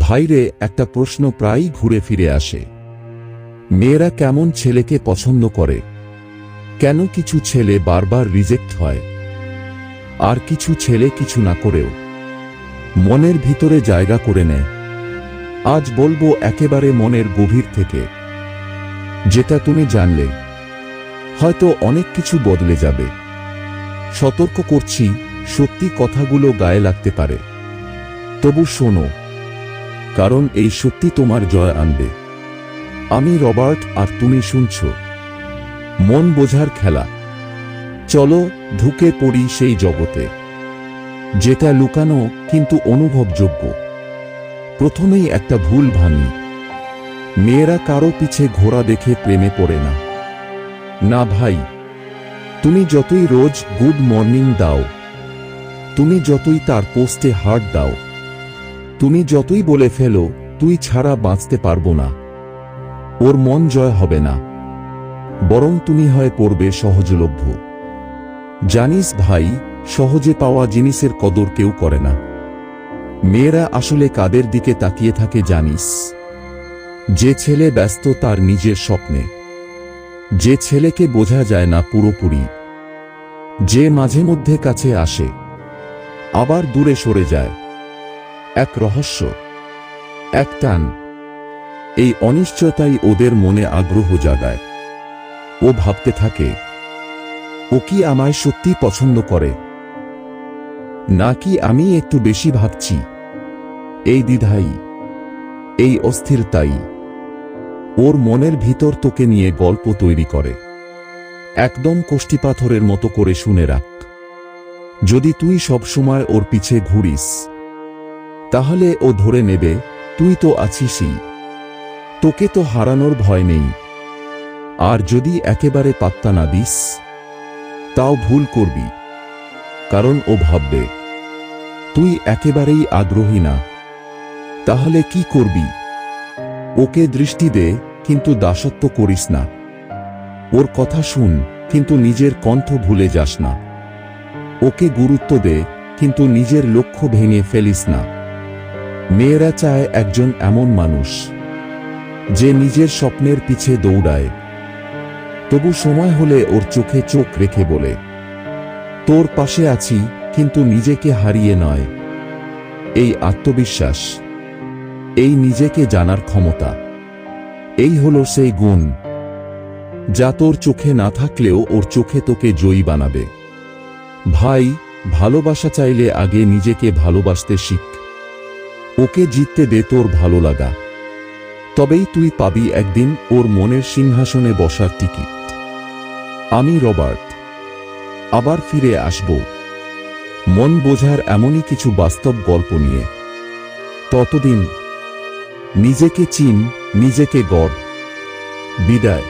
ভাইরে একটা প্রশ্ন প্রায়ই ঘুরে ফিরে আসে। মেয়েরা কেমন ছেলেকে পছন্দ করে? কেন কিছু ছেলে বারবার রিজেক্ট হয়? আর কিছু ছেলে কিছু না করেও। মনের ভিতরে জায়গা করে নেয়। আজ বলব একেবারে মনের গভীর থেকে। যেটা তুমি জানলে। হয়তো অনেক কিছু বদলে যাবে। সতর্ক করছি, সত্যি কথাগুলো গায়ে লাগতে পারে। তবু শোনো। কারণ এই সত্যি তোমার জয় আনবে। আমি রবার্ট, আর তুমি শুনছ। মন বোঝার খেলা। চলো ঢুকে পড়ি সেই জগতে। যেটা লুকানো, কিন্তু অনুভবযোগ্য। প্রথমেই একটা ভুল ভাঙি। মেয়েরা কারও পিছে ঘোড়া দেখে প্রেমে পড়ে না। না ভাই, তুমি যতই রোজ গুড মর্নিং দাও, তুমি যতই তার পোস্টে হার্ট দাও তুমি যতই বলে ফেলো, তুই ছাড়া বাঁচতে পারব না। ওর মন জয় হবে না। বরং তুমি হয়ে পড়বে সহজলভ্য। জানিস ভাই, সহজে পাওয়া জিনিসের কদর কেউ করে না। মেয়েরা আসলে কাদের দিকে তাকিয়ে থাকে জানিস। যে ছেলে ব্যস্ত তার নিজের স্বপ্নে। যে ছেলেকে বোঝা যায় না পুরোপুরি। যে মাঝে মধ্যে কাছে আসে। আবার দূরে সরে যায়। এক রহস্য, এক টান। এই অনিশ্চয়তাই ওদের মনে আগ্রহ জাগায়। ও ভাবতে থাকে, ও কি আমায় সত্যি পছন্দ করে? নাকি আমি একটু বেশি ভাবছি? এই দ্বিধাই, এই অস্থিরতাই ওর মনের ভিতর তোকে নিয়ে গল্প তৈরি করে। একদম কোষ্ঠীপাথরের মতো করে শুনে রাখ। যদি তুই সবসময় ওর পিছে ঘুরিস তাহলে ও ধরে নেবে, তুই তো আছিসই। তোকে তো হারানোর ভয় নেই। আর যদি একেবারে পাত্তা না দিস, তাও ভুল করবি। কারণ ও ভাববে, তুই একেবারেই আগ্রহী না। তাহলে কি করবি? ওকে দৃষ্টি দে, কিন্তু দাসত্ব করিস না। ওর কথা শুন, কিন্তু নিজের কণ্ঠ ভুলে যাস না। ওকে গুরুত্ব দে, কিন্তু নিজের লক্ষ্য ভেঙে ফেলিস না। মেয়েরা চায় একজন এমন মানুষ, যে নিজের স্বপ্নের পিছে দৌড়ায়। তবু সময় হলে ওর চোখে চোখ রেখে বলে, তোর পাশে আছি, কিন্তু নিজেকে হারিয়ে নয়। এই আত্মবিশ্বাস, এই নিজেকে জানার ক্ষমতা, এই হলো সেই গুণ, যা তোর চোখে না থাকলেও ওর চোখে তোকে জয়ী বানাবে। ভাই, ভালোবাসা চাইলে আগে নিজেকে ভালোবাসতে শিখ। ওকে জিততে দে তোর ভালো লাগা। তবেই তুই পাবি একদিন ওর মনের সিংহাসনে বসার টিকিট। আমি রবার্ট। আবার ফিরে আসব। মন বোঝার এমনই কিছু বাস্তব গল্প নিয়ে। ততদিন নিজেকে চিন, নিজেকে গড়। বিদায়।